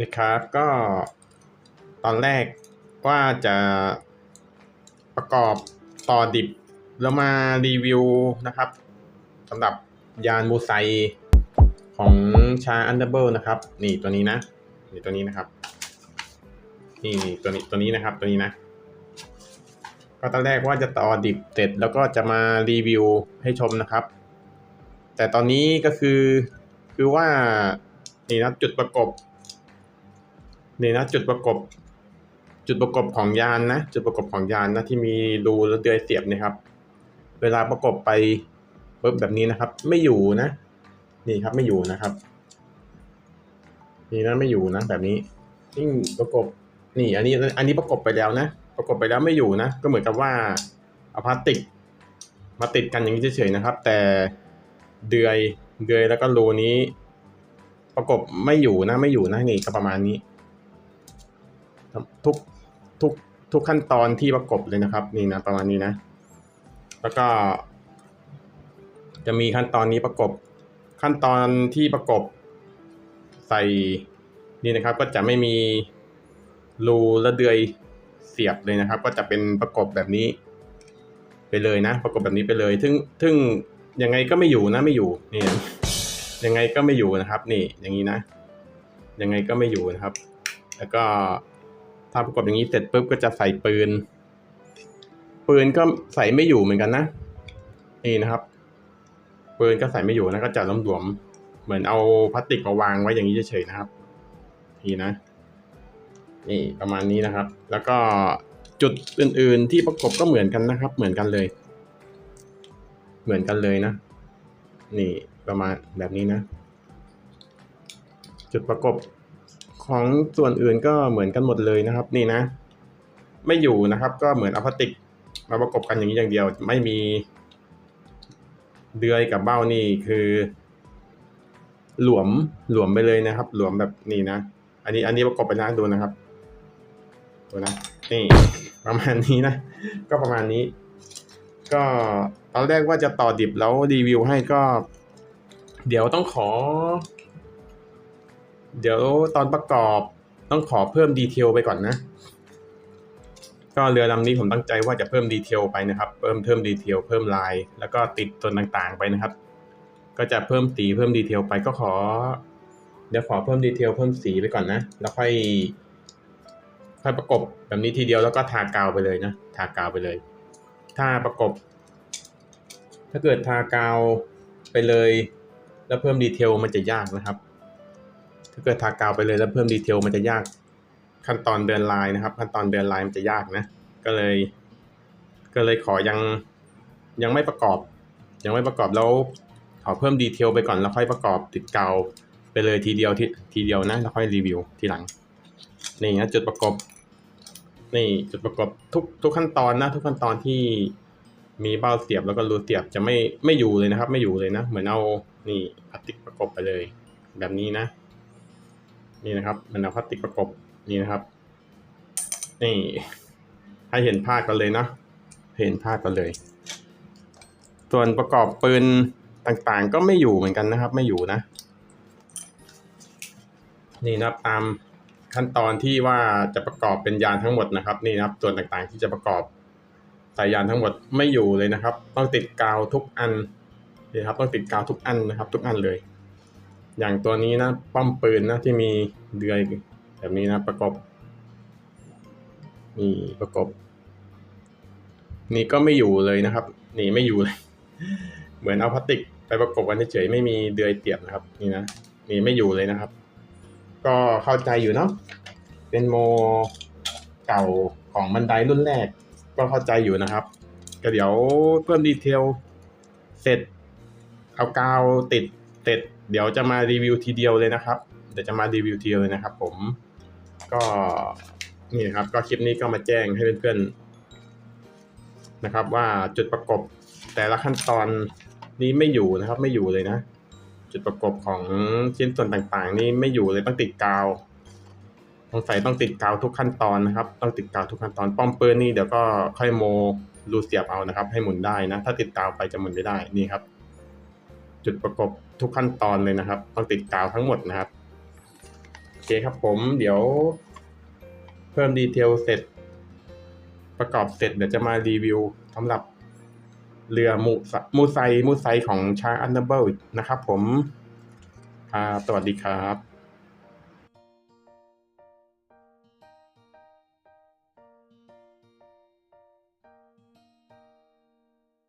นะครับ ก็ตอนแรกว่าจะประกอบต่อดิบ แล้วมารีวิวนะครับสำหรับยานมูไซของชาอันเดอร์เบิลนะครับ นี่ตัวนี้นะ นี่ตัวนี้นะครับนี่ตัวนี้ตัวนี้นะครับ ตัวนี้นะ ก็ตอนแรกว่าจะต่อดิบเสร็จแล้วก็จะมารีวิวให้ชมนะครับ แต่ตอนนี้ก็คือคือว่านี่นะจุดประกบ นี่นะจุดประกบ จุดประกบของยานนะ จุดประกบของยานนะที่มีรูและเดือยเสียบนะครับ เวลาประกบไปปุ๊บแบบนี้นะครับ ไม่อยู่นะ นี่ครับไม่อยู่นะครับ นี่นะไม่อยู่นะ แบบนี้ยิ่งประกบนี่ อันนี้อันนี้ประกบไปแล้วนะ ประกบไปแล้วไม่อยู่นะ ก็เหมือนกับว่าเอาพลาสติก มาติดกันอย่างนี้เฉยๆนะครับ แต่เดือยเดือยแล้วก็รูนี้ ประกบไม่อยู่นะ ไม่อยู่นะนี่ก็ประมาณนี้ ทุกทุกทุกขั้นตอนที่ประกบเลยนะครับ นี่นะประมาณนี้นะ แล้วก็ จะมีขั้นตอนนี้ประกบ ขั้นตอนที่ประกบ ใส่นี่นะครับ ก็จะไม่มีรูและเดือยเสียบเลยนะครับ ก็จะเป็นประกบแบบนี้ ไปเลยนะ ประกบแบบนี้ไปเลยซึ่งซึ่งยังไงก็ไม่อยู่นะไม่อยู่นี่ยังไงก็ไม่อยู่นะครับ นี่อย่างนี้นะยังไงก็ไม่อยู่นะครับ แล้วก็ ถ้าประกอบอย่างนี้เสร็จปุ๊บก็จะใส่ปืน ปืนก็ใส่ไม่อยู่เหมือนกันนะนี่นะครับปืนก็ใส่ไม่อยู่นะก็จะล้มหลวม เหมือนเอาพลาสติกมาวางไว้อย่างนี้เฉยๆนะครับ นี่นะ นี่ประมาณนี้นะครับ แล้วก็จุดอื่น ๆ ที่ประกบก็เหมือนกันนะครับ เหมือนกันเลย เหมือนกันเลยนะ นี่ประมาณแบบนี้นะ จุดประกบ ของส่วนอื่นก็เหมือนกันหมดเลยนะครับ นี่นะ ไม่อยู่นะครับ ก็เหมือนอาพลาสติกมาประกบกันอย่างนี้อย่างเดียว ไม่มี เดือยกับเบ้านี่คือ หลวมหลวมไปเลยนะครับ หลวมแบบนี้นะ อันนี้อันนี้ประกบไปนะดูนะครับดูนะนี่ประมาณนี้นะ ก็ประมาณนี้ ก็ตอนแรกว่าจะต่อดิบแล้วรีวิวให้ก็ เดี๋ยวต้องขอ เดี๋ยวตอนประกอบต้องขอเพิ่มดีเทลไปก่อนนะ ก็เรือลำนี้ผมตั้งใจว่าจะเพิ่มดีเทลไปนะครับ เพิ่มเพิ่มดีเทลเพิ่มลายแล้วก็ติดตัวต่างๆไปนะครับ ก็จะเพิ่มสีเพิ่มดีเทลไปก็ขอ เดี๋ยวขอเพิ่มดีเทลเพิ่มสีไปก่อนนะ แล้วค่อยค่อยประกบแบบนี้ทีเดียวแล้วก็ทากาวไปเลยนะ ทากาวไปเลย ถ้าประกบ ถ้าเกิดทากาวไปเลย แล้วเพิ่มดีเทลมันจะยากนะครับ ถ้าเกิดทากาวไปเลยแล้วเพิ่มดีเทลมันจะยากขั้นตอนเดินลายนะครับ ขั้นตอนเดินลายมันจะยากนะ ก็เลย ก็เลยขอยังยังไม่ประกอบ ยังไม่ประกอบแล้วขอเพิ่มดีเทลไปก่อนแล้วค่อยประกอบติดกาวไปเลยทีเดียวทีทีเดียวนะแล้วค่อยรีวิวทีหลังนี่นะจุดประกอบนี่จุดประกอบทุกทุกขั้นตอนนะ ทุกขั้นตอนที่มีเบ้าเสียบแล้วก็รูเสียบจะไม่ไม่อยู่เลยนะครับ ไม่อยู่เลยนะ เหมือนเอานี่พลาสติกประกบไปเลย แบบนี้นะ นี่นะครับมันเอาพลาสติกประกบนี่นะครับนี่ให้เห็นภาพกันเลยนะเห็นภาพกันเลย ส่วนประกอบปืนต่างๆ ก็ไม่อยู่เหมือนกันนะครับ ไม่อยู่นะ นี่นะครับตามขั้นตอนที่ว่าจะประกอบเป็นยานทั้งหมดนะครับ นี่นะครับ ส่วนต่างๆที่จะประกอบใส่ยานทั้งหมดไม่อยู่เลยนะครับ ต้องติดกาวทุกอันนี่ครับ ต้องติดกาวทุกอันนะครับ ทุกอันเลย อย่างตัวนี้นะป้อมปืนนะที่มีเดือยแบบนี้นะประกบนี่ประกบ นี่ก็ไม่อยู่เลยนะครับ นี่ไม่อยู่เลย เหมือนเอาพลาสติกไปประกบกันเฉยๆไม่มีเดือยเตียบนะครับ นี่นะนี่ไม่อยู่เลยนะครับ ก็เข้าใจอยู่เนาะเป็นโมเก่าของบันไดรุ่นแรก ก็เข้าใจอยู่นะครับ ก็เดี๋ยวเพิ่มดีเทลเสร็จเอากาวติด เสร็จเดี๋ยวจะมารีวิวทีเดียวเลยนะครับ เดี๋ยวจะมารีวิวทีเดียวเลยนะครับ ผม ก็นี่นะครับ ก็คลิปนี้ก็มาแจ้งให้เพื่อนๆนะครับ ว่าจุดประกบแต่ละขั้นตอนนี้ไม่อยู่นะครับ ไม่อยู่เลยนะ จุดประกบของชิ้นส่วนต่างๆ นี่ไม่อยู่เลยต้องติดกาวสงสัยต้องติดกาวทุกขั้นตอนนะครับ ต้องติดกาวทุกขั้นตอนป้อมปืนนี่เดี๋ยวก็ค่อยโมรูเสียบเอานะครับ ให้หมุนได้นะ ถ้าติดกาวไปจะหมุนไม่ได้นี่ครับ จุดประกบทุกขั้นตอนเลยนะครับ ต้องติดกาวทั้งหมดนะครับเคครับผมเดี๋ยว เพิ่มดีเทลเสร็จ ประกอบเสร็จเดี๋ยวจะมารีวิวสำหรับเรือมูสมูไซมูไซของชาอันเดอร์เบิลนะครับผมสวัสดีครับ